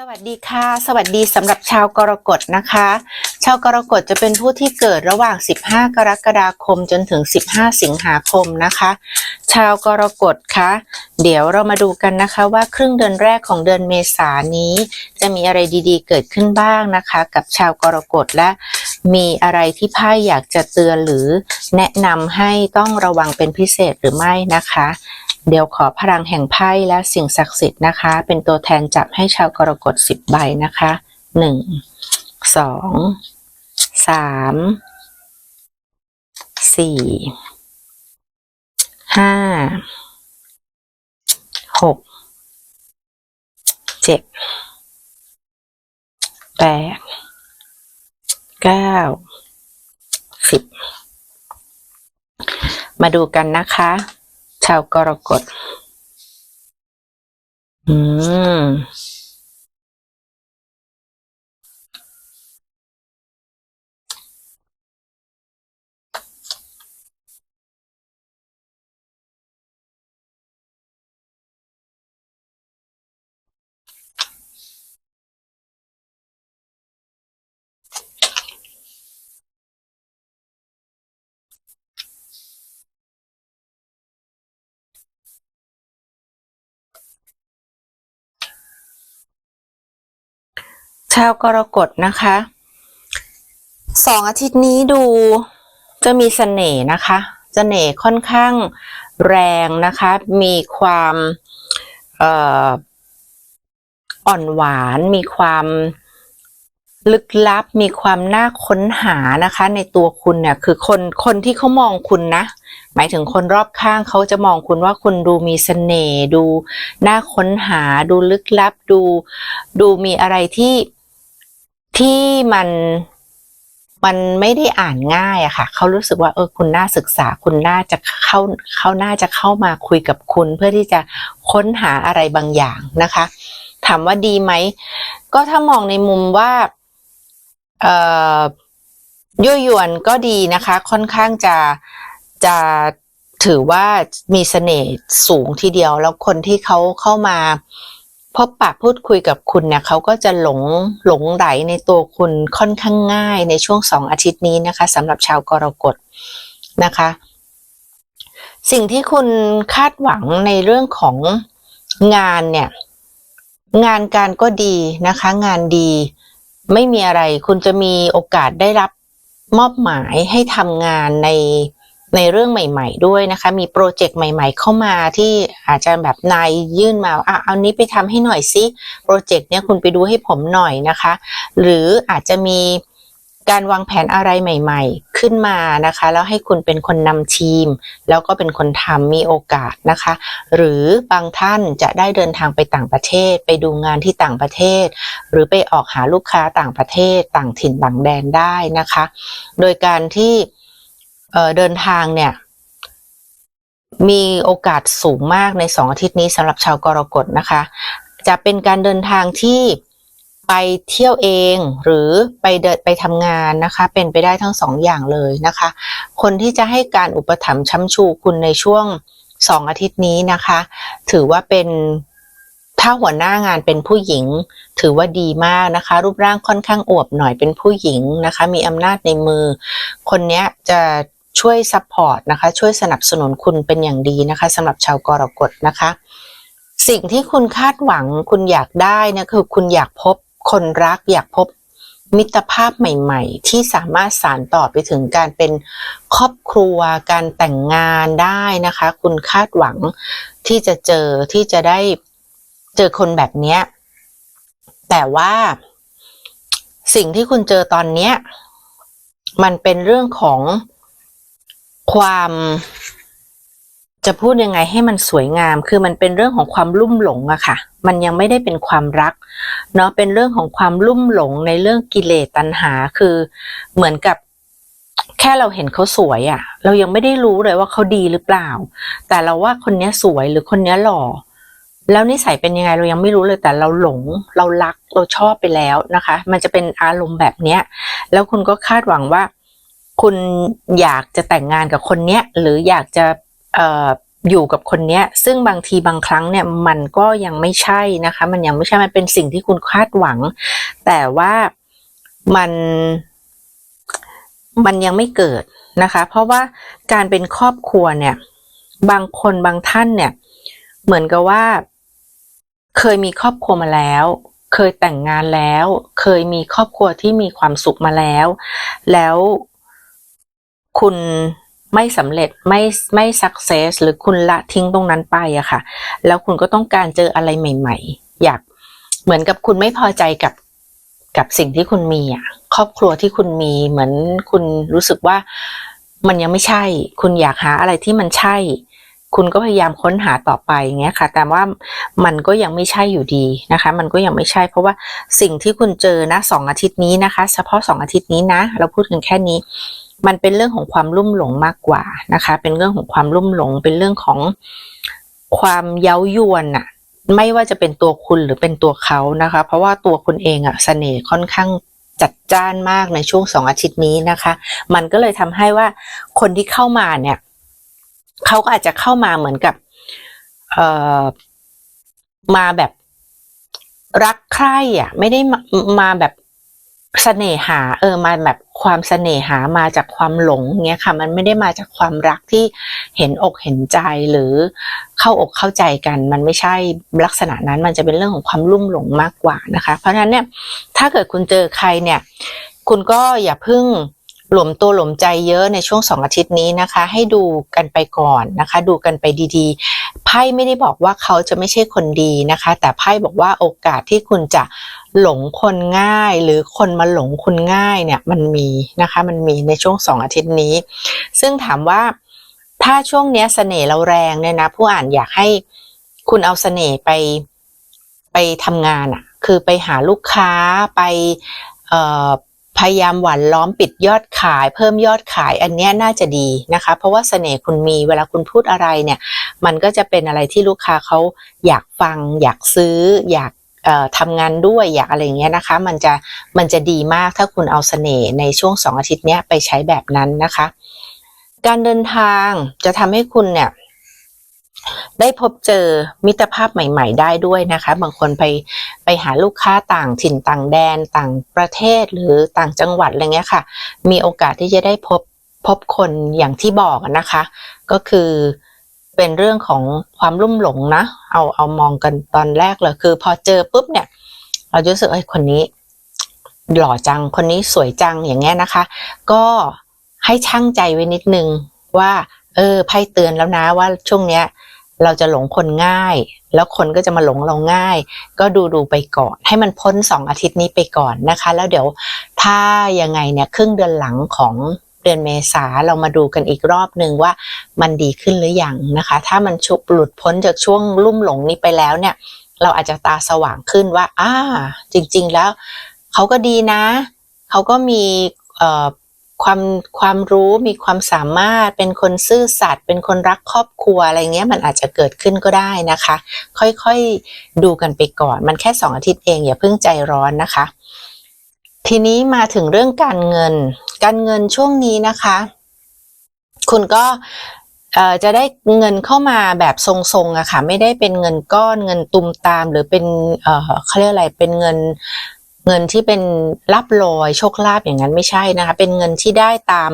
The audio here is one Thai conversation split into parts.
สวัสดีค่ะ สวัสดีสำหรับชาวกรกฎนะคะ ชาวกรกฎจะเป็นผู้ที่เกิดระหว่าง 15 กรกฎาคมจนถึง 15 สิงหาคมนะคะ ชาวกรกฎคะเดี๋ยวเรามาดูกันนะคะว่าครึ่งเดือนแรกของเดือนเมษานนี้ จะมีอะไรดีๆ เกิดขึ้นบ้างนะคะ กับชาวกรกฎและมีอะไรที่ไพ่อยากจะเตือนหรือแนะนำให้ต้องระวังเป็นพิเศษหรือไม่นะคะ เดี๋ยวขอพลังแห่งไพ่และสิ่งศักดิ์สิทธิ์นะคะ เป็นตัวแทนจับให้ชาวกรกฎสิบใบนะคะหนึ่งสองสามสี่ห้าหกเจ็ดแปดเก้าสิบมาดูกันนะคะ ชาวกรกฎ อืม ชาวกรกฎนะคะสองอาทิตย์นี้ดูจะมีเสน่ห์นะคะเสน่ห์ค่อนข้างแรงนะคะ มีความอ่ออ่อนหวาน มีความลึกลับ มีความน่าค้นหานะคะ ในตัวคุณเนี่ยคือคนคนที่เขามองคุณนะ หมายถึงคนรอบข้างเขาจะมองคุณว่าคุณดูมีเสน่ห์ดูน่าค้นหา ดูลึกลับ ดูดูมีอะไรที่ ที่มันมันไม่ได้อ่านง่ายอะค่ะ เขารู้สึกว่าเออคุณน่าศึกษาคุณน่าจะเข้าเขาน่าจะเข้ามาคุยกับคุณ เพื่อที่จะค้นหาอะไรบางอย่างนะคะ ถามว่าดีไหม ก็ถ้ามองในมุมว่าเอ่อยั่วยวนก็ดีนะคะ ค่อนข้างจะจะถือว่ามีเสน่ห์สูงทีเดียว แล้วคนที่เขาเข้ามา พบปะพูดคุยกับคุณเนี่ยเขาก็จะหลงหลงไหลในตัวคุณค่อนข้างง่ายในช่วงสองอาทิตย์นี้นะคะสำหรับชาวกรกฎนะคะ สิ่งที่คุณคาดหวังในเรื่องของงานเนี่ยงานการก็ดีนะคะ งานดีไม่มีอะไร คุณจะมีโอกาสได้รับมอบหมายให้ทำงานใน ในเรื่องใหม่ๆด้วยนะคะ มีโปรเจกต์ใหม่ๆ เข้ามาที่อาจจะแบบนายยื่นมาอะเอานี้ไปทำให้หน่อยสิโปรเจกต์เนี้ยคุณไปดูให้ผมหน่อยนะคะ หรืออาจจะมีการวางแผนอะไรใหม่ ๆ ขึ้นมานะคะ แล้วให้คุณเป็นคนนำทีม แล้วก็เป็นคนทำมีโอกาสนะคะ หรือบางท่านจะได้เดินทางไปต่างประเทศ ไปดูงานที่ต่างประเทศ หรือไปออกหาลูกค้าต่างประเทศ ต่างถิ่นต่างแดนได้นะคะ โดยการที่ เดินทางเนี่ย มีโอกาสสูงมากในสองอาทิตย์นี้สำหรับชาวกรกฎนะคะ จะเป็นการเดินทางที่ไปเที่ยวเองหรือไปเดินไปทำงานนะคะ เป็นไปได้ทั้งสองอย่างเลยนะคะ คนที่จะให้การอุปถัมภ์ช้ำชูคุณในช่วงสองอาทิตย์นี้นะคะ ถือว่าเป็นถ้าหัวหน้างานเป็นผู้หญิง ถือว่าดีมากนะคะ รูปร่างค่อนข้างอวบหน่อยเป็นผู้หญิงนะคะ มีอำนาจในมือ คนนี้จะ ช่วยซัพพอร์ตนะคะ ช่วยสนับสนุนคุณเป็นอย่างดีนะคะสำหรับชาวกรกฎนะคะ สิ่งที่คุณคาดหวังคุณอยากได้เนี่ยคือคุณอยากพบคนรักอยากพบมิตรภาพใหม่ๆ ที่สามารถสานต่อไปถึงการเป็นครอบครัวการแต่งงานได้นะคะ คุณคาดหวังที่จะเจอที่จะได้เจอคนแบบนี้แต่ว่าสิ่งที่คุณเจอตอนเนี้ยมันเป็นเรื่องของ ความจะพูดยังไงให้มันสวยงาม คือมันเป็นเรื่องของความลุ่มหลงอะค่ะ มันยังไม่ได้เป็นความรัก เนาะ เป็นเรื่องของความลุ่มหลงในเรื่องกิเลสตัณหา คือเหมือนกับแค่เราเห็นเขาสวยอะเรายังไม่ได้รู้เลยว่าเขาดีหรือเปล่า แต่เราว่าคนนี้สวยหรือคนนี้หล่อ แล้วนิสัยเป็นยังไงเรายังไม่รู้เลย แต่เราหลง เรารัก เราชอบไปแล้วนะคะ มันจะเป็นอารมณ์แบบเนี้ย แล้วคุณก็คาดหวังว่า คุณอยากจะแต่งงานกับคนเนี้ยหรืออยากจะเอ่ออยู่กับคนเนี้ย ซึ่งบางทีบางครั้งเนี่ยมันก็ยังไม่ใช่นะคะ มันยังไม่ใช่มันเป็นสิ่งที่คุณคาดหวัง แต่ว่ามันมันยังไม่เกิดนะคะ เพราะว่าการเป็นครอบครัวเนี่ย บางคนบางท่านเนี่ย เหมือนกับว่า เคยมีครอบครัวมาแล้ว เคยแต่งงานแล้ว เคยมีครอบครัวที่มีความสุขมาแล้ว แล้ว คุณไม่สำเร็จไม่ไม่สักเซสหรือคุณละทิ้งตรงนั้นไปอะค่ะ แล้วคุณก็ต้องการเจออะไรใหม่ ๆ อยากเหมือนกับคุณไม่พอใจกับกับสิ่งที่คุณมีอะครอบครัวที่คุณมีเหมือนคุณรู้สึกว่ามันยังไม่ใช่ คุณอยากหาอะไรที่มันใช่ คุณก็พยายามค้นหาต่อไปอย่างเงี้ยค่ะ แต่ว่ามันก็ยังไม่ใช่อยู่ดีนะคะ มันก็ยังไม่ใช่ เพราะว่าสิ่งที่คุณเจอนะสองอาทิตย์นี้นะคะ เฉพาะสองอาทิตย์นี้นะ เราพูดกันแค่นี้ มันเป็นเรื่องของความลุ่มหลงมากกว่านะคะ เป็นเรื่องของความลุ่มหลง เป็นเรื่องของความเย้ายวนอะไม่ว่าจะเป็นตัวคุณหรือเป็นตัวเขานะคะ เพราะว่าตัวคุณเองอะเสน่ห์ค่อนข้างจัดจ้านมากในช่วงสองอาทิตย์นี้นะคะ มันก็เลยทำให้ว่าคนที่เข้ามาเนี่ยเขาก็อาจจะเข้ามาเหมือนกับเอ่อมาแบบรักใคร่อะไม่ได้มามาแบบ เสน่หาเออมาแบบความเสน่หามาจากความหลงเงี้ยค่ะ มันไม่ได้มาจากความรักที่เห็นอกเห็นใจหรือเข้าอกเข้าใจกัน มันไม่ใช่ลักษณะนั้นมันจะเป็นเรื่องของความลุ่มหลงมากกว่านะคะ เพราะฉะนั้นเนี่ยถ้าเกิดคุณเจอใครเนี่ย คุณก็อย่าพิ่งหลวมตัวหลวมใจเยอะในช่วงสองอาทิตย์นี้นะคะ ให้ดูกันไปก่อนนะคะ ดูกันไปดีๆไพ่ไม่ได้บอกว่าเขาจะไม่ใช่คนดีนะคะ แต่ไพ่บอกว่าโอกาสที่คุณจะ หลงคนง่ายหรือคนมาหลงคุณง่ายเนี่ยมันมีนะคะมันมีในช่วงสองอาทิตย์นี้ ซึ่งถามว่าถ้าช่วงเนี้ยเสน่ห์เราแรงเนี่ยนะผู้อ่านอยากให้คุณเอาเสน่ห์ไปไปทำงานอะ่ะคือไปหาลูกค้าไปพยายามหว่านล้อมปิดยอดขายเพิ่มยอดขายอันนี้น่าจะดีนะคะ เพราะว่าเสน่ห์คุณมีเวลาคุณพูดอะไรเนี่ย มันก็จะเป็นอะไรที่ลูกค้าเขาอยากฟัง อยากซื้อ อยาก ทำงานด้วยอยากอะไรเงี้ยนะคะ มันจะมันจะดีมากถ้าคุณเอาเสน่ห์ในช่วงสองอาทิตย์นี้ไปใช้แบบนั้นนะคะ การเดินทางจะทำให้คุณเนี่ยได้พบเจอมิตรภาพใหม่ ๆ ได้ด้วยนะคะ บางคนไปไปหาลูกค้าต่างถิ่นต่างแดนต่างประเทศหรือต่างจังหวัดอะไรเงี้ยค่ะ มีโอกาสที่จะได้พบพบคนอย่างที่บอกนะคะ ก็คือ เป็นเรื่องของความลุ่มหลงนะ เอาเอามองกันตอนแรกเลยคือ พอเจอปุ๊บเนี่ย เราจะรู้สึกไอ้คนนี้ หล่อจังคนนี้สวยจังอย่างเงี้ยนะคะ ก็ให้ช่างใจไว้นิดนึงว่า เออไพ่เตือนแล้วนะว่าช่วงเนี้ย เราจะหลงคนง่าย แล้วคนก็จะมาหลงเราง่าย ก็ดูดูไปก่อน ให้มันพ้นสองอาทิตย์นี้ไปก่อนนะคะ แล้วเดี๋ยวถ้ายังไงเนี่ยครึ่งเดือนหลังของ เดือนเมษาเรามาดูกันอีกรอบหนึ่งว่ามันดีขึ้นหรืออยังนะคะ ถ้ามันชุบหลุดพ้นจากช่วงลุ่มหลงนี้ไปแล้วเนี่ย เราอาจจะตาสว่างขึ้นว่าอ่าจริง ๆ แล้วเขาก็ดีนะ เขาก็มีเอ่อความความรู้มีความสามารถเป็นคนซื่อสัตย์เป็นคนรักครอบครัวอะไรเงี้ยมันอาจจะเกิดขึ้นก็ได้นะคะ ค่อยๆดูกันไปก่อน มันแค่สองอาทิตย์เองอย่าเพิ่งใจร้อนนะคะ ทีนี้มาถึงเรื่องการเงิน การเงินช่วงนี้นะคะ คุณก็จะได้เงินเข้ามาแบบทรงๆอะค่ะ ไม่ได้เป็นเงินก้อนเงินตุมตาม หรือเป็นเขาเรียกอะไรเป็นเงินเงินที่เป็นรับลอยโชคลาภอย่างนั้นไม่ใช่นะคะ เป็นเงินที่ได้ตาม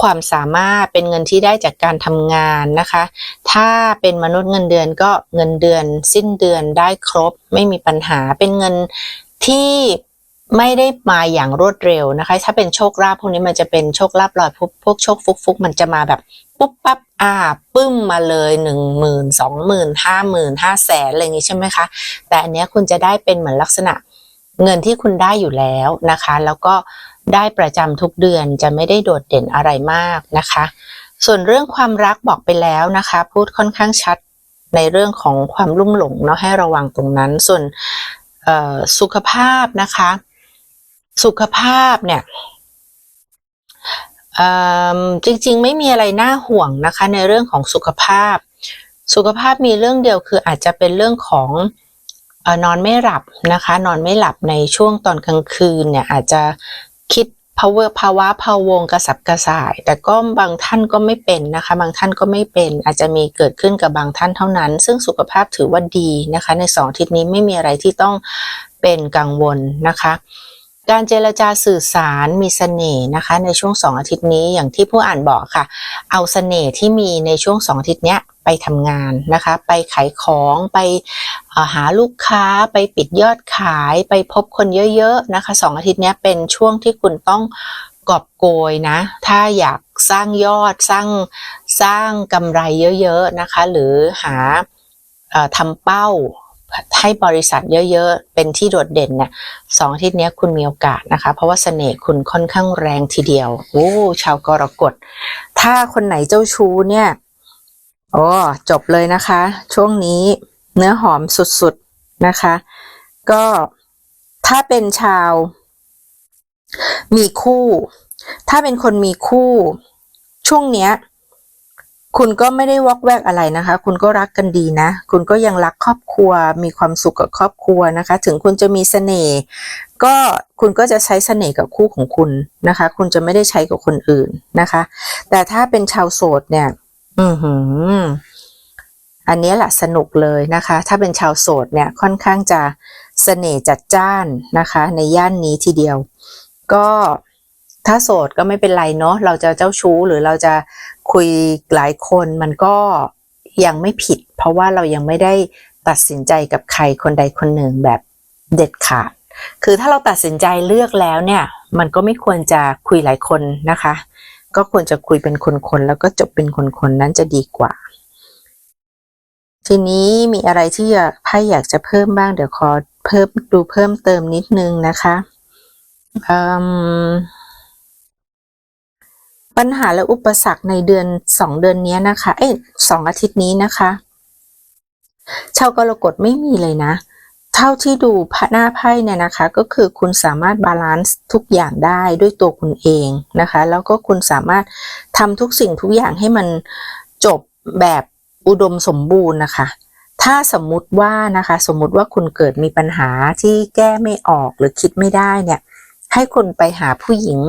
ความสามารถเป็นเงินที่ได้จากการทำงานนะคะ ถ้าเป็นมนุษย์เงินเดือนก็เงินเดือน สิ้นเดือนได้ครบ ไม่มีปัญหาเป็นเงินที่ ไม่ได้มาอย่างรวดเร็วนะคะ ถ้าเป็นโชคลาภพวกนี้มันจะเป็นโชคลาภลอยพวกพวกโชคฟุกฟุกมันจะมาแบบปุ๊บปั๊บอ่าปึ้มมาเลยหนึ่งหมื่นสองหมื่นห้าหมื่นห้าแสนอะไรอย่างนี้ใช่ไหมคะแต่อันนี้คุณจะได้เป็นเหมือนลักษณะเงินที่คุณได้อยู่แล้วนะคะ แล้วก็ได้ประจำทุกเดือนจะไม่ได้โดดเด่นอะไรมากนะคะ ส่วนเรื่องความรักบอกไปแล้วนะคะ พูดค่อนข้างชัดในเรื่องของความลุ่มหลงเนาะให้ระวังตรงนั้น ส่วนสุขภาพนะคะ สุขภาพเนี่ยจริงๆ ไม่มีอะไรน่าห่วงนะคะ ในเรื่องของสุขภาพ สุขภาพมีเรื่องเดียวคืออาจจะเป็นเรื่องของนอนไม่หลับนะคะ นอนไม่หลับในช่วงตอนกลางคืนเนี่ยอาจจะคิดภาวะภาวะพะวงกระสับกระส่าย แต่ก็บางท่านก็ไม่เป็นนะคะ บางท่านก็ไม่เป็น อาจจะมีเกิดขึ้นกับบางท่านเท่านั้น ซึ่งสุขภาพถือว่าดีนะคะ ในสองทิตย์นี้ไม่มีอะไรที่ต้องเป็นกังวลนะคะ การเจรจาสื่อสารมีเสน่ห์นะคะ ในช่วงสองอาทิตย์นี้อย่างที่ผู้อ่านบอกค่ะ เอาเสน่ห์ที่มีในช่วงสองอาทิตย์เนี้ยไปทำงานนะคะ ไปขายของไปหาลูกค้าไปปิดยอดขายไปพบคนเยอะๆนะคะสองอาทิตย์นี้เป็นช่วงที่คุณต้องกอบโกยนะ ถ้าอยากสร้างยอดสร้างสร้างกำไรเยอะๆนะคะ หรือหาอทำเป้า ให้บริษัทเยอะๆ เป็นที่โดดเด่นเนี่ยสองทิตย์เนี้ยคุณมีโอกาสนะคะ เพราะว่าเสน่ห์คุณค่อนข้างแรงทีเดียวโอ้ชาวกรกฎ ถ้าคนไหนเจ้าชู้เนี่ยโอ้จบเลยนะคะ ช่วงนี้เนื้อหอมสุดๆนะคะ ก็ถ้าเป็นชาว มีคู่ ถ้าเป็นคนมีคู่ ช่วงเนี้ย คุณก็ไม่ได้วอกแวกอะไรนะคะ คุณก็รักกันดีนะ คุณก็ยังรักครอบครัว มีความสุขกับครอบครัวนะคะ ถึงคุณจะมีเสน่ห์ก็คุณก็จะใช้เสน่ห์กับคู่ของคุณนะคะ คุณจะไม่ได้ใช้กับคนอื่นนะคะ แต่ถ้าเป็นชาวโสดเนี่ย อือหือ อันนี้แหละสนุกเลยนะคะ ถ้าเป็นชาวโสดเนี่ยค่อนข้างจะเสน่ห์จัดจ้านนะคะ ในย่านนี้ทีเดียว ก็ ถ้าโสดก็ไม่เป็นไรเนาะเราจะเจ้าชู้หรือเราจะคุยหลายคนมันก็ยังไม่ผิด เพราะว่าเรายังไม่ได้ตัดสินใจกับใครคนใดคนหนึ่งแบบเด็ดขาด คือถ้าเราตัดสินใจเลือกแล้วเนี่ย มันก็ไม่ควรจะคุยหลายคนนะคะ ก็ควรจะคุยเป็นคนๆแล้วก็จบเป็นคนๆนั้นจะดีกว่า ทีนี้มีอะไรที่อยากไพ่อยากจะเพิ่มบ้างเดี๋ยวขอเพิ่มดูเพิ่มเติมนิดนึงนะคะอืม ปัญหาและอุปสรรคในเดือนสองเดือนนี้นะคะ เอ้ยสองอาทิตย์นี้นะคะ ชาวกรกฎไม่มีเลยนะ เท่าที่ดูหน้าไพ่เนี่ยนะคะ ก็คือคุณสามารถบาลานซ์ทุกอย่างได้ด้วยตัวคุณเองนะคะ แล้วก็คุณสามารถทำทุกสิ่งทุกอย่างให้มันจบแบบอุดมสมบูรณ์นะคะถ้าสมมุติว่านะคะ สมมุติว่าคุณเกิดมีปัญหาที่แก้ไม่ออกหรือคิดไม่ได้เนี่ย ให้คุณไปหาผู้หญิง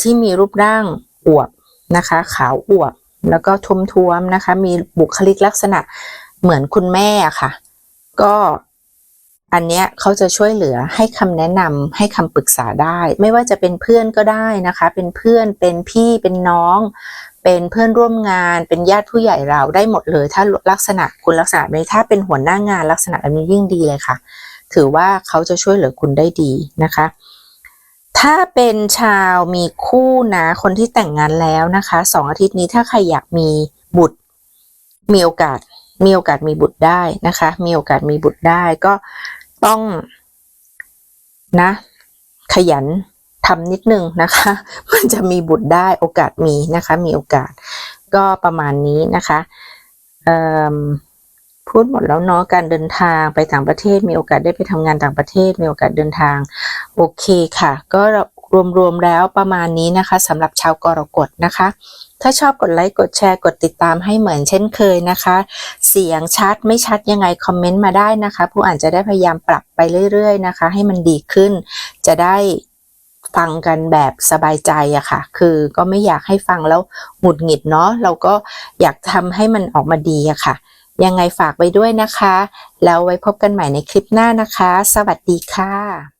ที่มีรูปร่างอวบนะคะขาวอวบแล้วก็ทุ้มๆนะคะ มีบุคลิกลักษณะเหมือนคุณแม่ค่ะ ก็อันเนี้ยเขาจะช่วยเหลือให้คำแนะนำให้คำปรึกษาได้ ไม่ว่าจะเป็นเพื่อนก็ได้นะคะ เป็นเพื่อนเป็นพี่เป็นน้อง เป็นเพื่อนร่วมงาน เป็นญาติผู้ใหญ่เราได้หมดเลย ถ้าลักษณะคุณลักษณะแบบนี้ถ้าเป็นหัวหน้างานลักษณะแบบนี้ยิ่งดีเลยค่ะ ถือว่าเขาจะช่วยเหลือคุณได้ดีนะคะ ถ้าเป็นชาวมีคู่นะ คนที่แต่งงานแล้วนะคะสองอาทิตย์นี้ถ้าใครอยากมีบุตร มีโอกาส มีโอกาสมีบุตรได้นะคะ มีโอกาสมีบุตรได้ก็ต้องนะ ขยันทำนิดนึงนะคะ มันจะมีบุตรได้โอกาสมีนะคะ มีโอกาสก็ประมาณนี้นะคะเอิ่ม พูดหมดแล้วเนาะการเดินทางไปต่างประเทศ มีโอกาสได้ไปทำงานต่างประเทศ มีโอกาสเดินทาง โอเคค่ะ ก็รวมๆแล้วประมาณนี้นะคะสำหรับชาวกรกฎนะคะ ถ้าชอบกดไลค์กดแชร์กดติดตามให้เหมือนเช่นเคยนะคะ เสียงชัดไม่ชัดยังไงคอมเมนต์มาได้นะคะ ผู้อ่านจะได้พยายามปรับไปเรื่อย ๆ นะคะ ให้มันดีขึ้น จะได้ฟังกันแบบสบายใจอะค่ะ คือก็ไม่อยากให้ฟังแล้วหงุดหงิดเนาะเราก็อยากทำให้มันออกมาดีอะค่ะ ยังไงฝากไว้ด้วยนะคะ แล้วไว้พบกันใหม่ในคลิปหน้านะคะ สวัสดีค่ะ